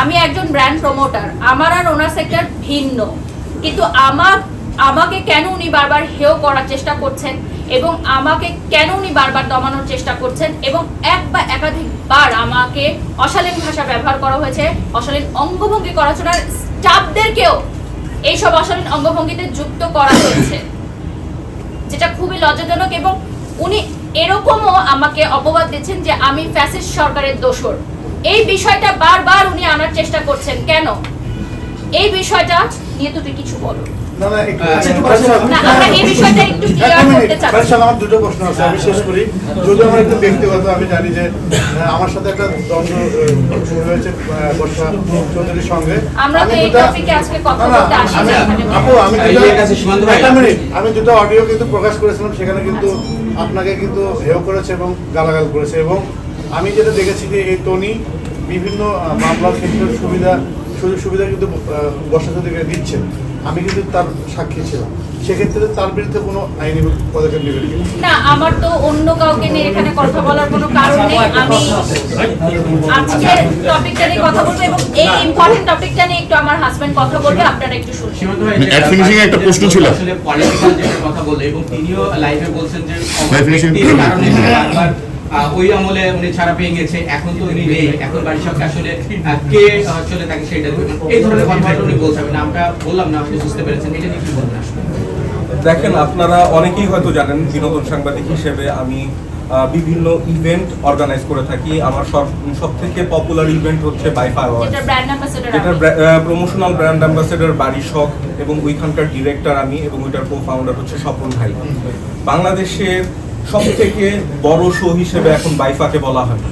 আমি একজন brand promoter আমার আর ওনার সেক্টর ভিন্ন। কিন্তু আমার, আমাকে কেন উনি বারবার হেয় করার চেষ্টা করছেন এবং আমাকে কেন উনি বারবার দমানোর চেষ্টা করছেন এবং এক বা একাধিকবার আমাকে অশালীন ভাষা ব্যবহার করা হয়েছে, অশালীন অঙ্গভঙ্গি করা ওনার স্টাফদেরকেও এইসব অশালীন অঙ্গভঙ্গিতে যুক্ত করা হয়েছে, যেটা খুবই লজ্জাজনক এবং উনি এরকমও আমাকে অপবাদ দিচ্ছেন যে আমি ফ্যাসিস্ট সরকারের দোসর এই বিষয়টা বারবার উনি আনার চেষ্টা করছেন। কেন? এই বিষয়টা নিয়ে তুমি কিছু বলো। আচ্ছা, আচ্ছা, আমরা দুটো প্রশ্ন আছে আমি শেষ করি। যদি আমার একটু ব্যক্তিগত আমি জানি যে আমার সাথে একটা দ্বন্দ্ব আহ, শুরু হয়েছে বর্ষা চৌধুরীর সঙ্গে। আমি এই দুটা- অডিও কিন্তু প্রকাশ করেছিলাম সেখানে কিন্তু আপনাকে কিন্তু হেয় করেছে এবং গালাগাল করেছে এবং আমি যেটা দেখেছি যে এই টনি বিভিন্ন মামলার ক্ষেত্রে সুবিধা সুযোগ সুবিধা কিন্তু বর্ষা চৌধুরীকে দিচ্ছে। আমি কিন্তু তার সাক্ষী ছিলাম। সেক্ষেত্রে তার বিরুদ্ধে কোনো আইনি পদক্ষেপ নেবেন না আমার তো অন্য কাউকে নিয়ে এখানে কথা বলার কোনো কারণ নেই। আমি আজকে টপিকটা নিয়ে কথা বলব এবং এই ইম্পর্টেন্ট টপিকটা নিয়ে একটু আমার হাজবেন্ড কথা বলবে আপনারা একটু শুনুন। সীমান্ত ভাই, মানে at finishing এ একটা প্রশ্ন ছিল। আসলে পলিটিক্যাল যেটা কথা বলে এবং তিনিও লাইভে বলছেন যে ওই আমলে উনি ছাড়া পেয়ে গেছে। এখন তো উনি নেই। এখন বাড়ির সঙ্গে আসলে কে আসলে তাকে সেটা এই ধরনের কথাবার্তা উনি বলছেন আমরা বললাম না আপনি বুঝতে পেরেছেন। এটা নিয়ে কি বলবেন দেখেন আপনারা অনেকেই হয়তো জানেন বিনোদন সাংবাদিক হিসেবে আমি বিভিন্ন ইভেন্ট অর্গানাইজ করে থাকি। আমার সব সব থেকে পপুলার ইভেন্ট হচ্ছে যেটা brand ambassador promotional brand ambassador বাড়ি শখ এবং ওইখানকার ডিরেক্টর আমি এবং ওইটার কো ফাউন্ডার হচ্ছে স্বপন ভাই। বাংলাদেশের সব থেকে বড় শো হিসেবে এখন বাইফাকে বলা হয়।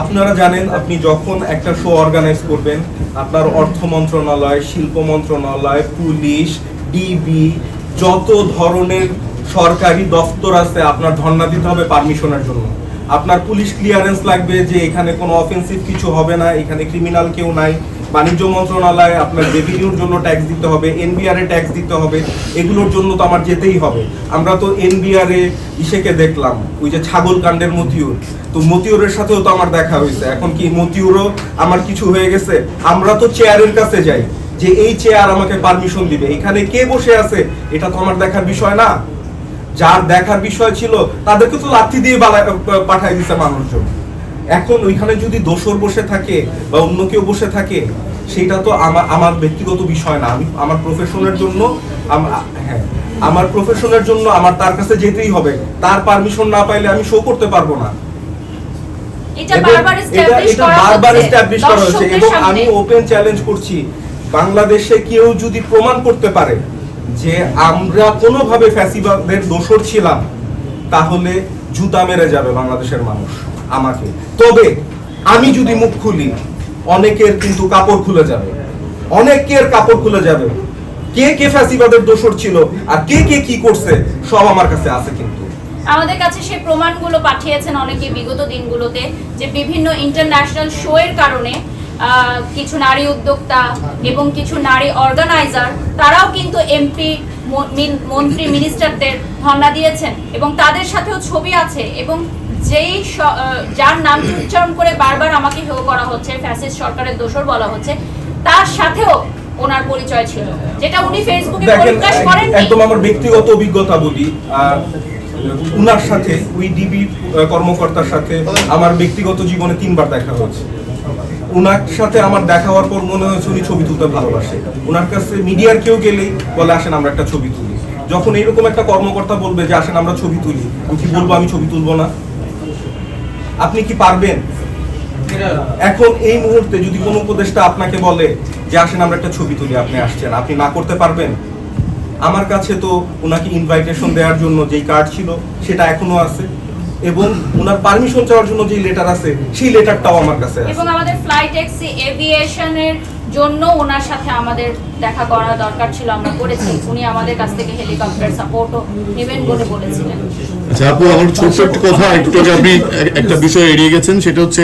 আপনারা জানেন, আপনি যখন একটা শো অর্গানাইজ করবেন, আপনার অর্থ মন্ত্রণালয়, শিল্প মন্ত্রণালয়, পুলিশ ডিবি যত ধরনের সরকারি দপ্তর আছে, আপনার ধর্ণা দিতে হবে পারমিশনের জন্য। আপনার পুলিশ ক্লিয়ারেন্স লাগবে যে এখানে কোনো অফেন্সিভ কিছু হবে না, এখানে ক্রিমিনাল কেউ নাই। বাণিজ্য মন্ত্রণালয়ে আপনার রেভিনিউর জন্য ট্যাক্স দিতে হবে এনবিআর ট্যাক্স দিতে হবে, এগুলোর জন্য তো আমার যেতেই হবে। আমরা তো এনবিআর ইসেকে দেখলাম, ওই যে ছাগল কাণ্ডের মতিউর। তো মতিউরের সাথেও তো আমার দেখা হয়েছে। এখন কি মতিউরও আমার কিছু হয়ে গেছে? আমরা তো চেয়ারের কাছে যাই, যে এই চেয়ার আমাকে পারমিশন দিবে। এখানে কে বসে আছে? এটা তো আমার দেখার বিষয় না। যার দেখার বিষয় ছিল, তাদেরকে তো লাথি দিয়ে পাঠাই দিছে মানুষজন। এখন ওইখানে যদি দোসর বসে থাকে বা অন্য কেউ বসে থাকে সেটা তো আমার আমার ব্যক্তিগত বিষয় না। আমি আমার প্রফেশনের জন্য হ্যাঁ আমার প্রফেশনের জন্য আমার তার কাছে যেতেই হবে। তার পারমিশন না পাইলে আমি শো করতে পারব না। এটা বারবার এস্টাবলিশ করা এবং আমি ওপেন চ্যালেঞ্জ করছি। বাংলাদেশে কেউ যদি প্রমাণ করতে পারে যে আমরা কোনোভাবে ফ্যাসিবাদের দোষর ছিলাম তাহলে জুতা মেরে যাবে বাংলাদেশের মানুষ। আমাকে। তবে আমি যদি মুখ খুলি, অনেকের কিন্তু কাপড় খুলে যাবে। অনেকের কাপড় খুলে যাবে। কে কে ফ্যাসিবাদের দোষর ছিল আর কে কে কি করছে, সব আমার কাছে আছে কিন্তু। আমাদের কাছে সেই প্রমাণগুলো পাঠিয়েছেন অনেকে বিগত দিনগুলোতে যে বিভিন্ন ইন্টারন্যাশনাল শো এর কারণে কিছু নারী উদ্যোক্তা এবং কিছু নারী অর্গানাইজার তারাও কিন্তু এমপি মন্ত্রী মিনিস্টারদের ধর্ণা দিয়েছেন এবং তাদের সাথেও ছবি আছে এবং যেই যার নাম উচ্চারণ করে বারবার আমাকে হেয় করা হচ্ছে ফ্যাসিস্ট সরকারের দোষর বলা হচ্ছে তার সাথেও ওনার পরিচয় ছিল যেটা উনি ফেসবুকে পরিপ্রকাশ করেন একদম আমার ব্যক্তিগত অভিজ্ঞতা বলি আর উনার সাথে ওই ডিবি কর্মকর্তার সাথে আমার ব্যক্তিগত জীবনে তিনবার দেখা হয়েছে। উনার সাথে আমার দেখা হওয়ার পর মনে হয়েছে উনি ছবি তুলতে ভালোবাসে। উনার কাছে মিডিয়ার কেউ গেলেই বলে আসেন আমরা একটা ছবি তুলি। যখন এইরকম একটা কর্মকর্তা বলবে যে আসেন আমরা ছবি তুলি। আমি কি বলব আমি ছবি তুলবো না? আপনি কি পারবেন? এখন এই মুহূর্তে যদি কোনো উপদেশটা আপনাকে বলে যে আসেন আমরা একটা ছবি তুলি আপনি আসছেন। আপনি না করতে পারবেন? আমার কাছে তো ওনাকে ইনভাইটেশন দেওয়ার জন্য যেই কার্ড ছিল সেটা এখনও আছে। এবং ওনার পারমিশন চাওয়ার জন্য যে লেটার আছে সেই লেটারটাও আমার কাছে আছে। এবং আমাদের ফ্লাইট এক্সি এভিয়েশনের জন্য ওনার সাথে আমাদের দেখা করা দরকার ছিল আমরা করেছি। উনি আমাদের কাছ থেকে হেলিকপ্টার সাপোর্টও নেবেন বলে বলেছিলেন। আচ্ছা আপু আমার ছোট্ট একটা কথা একটু আপনি একটা বিষয় এড়িয়ে গেছেন সেটা হচ্ছে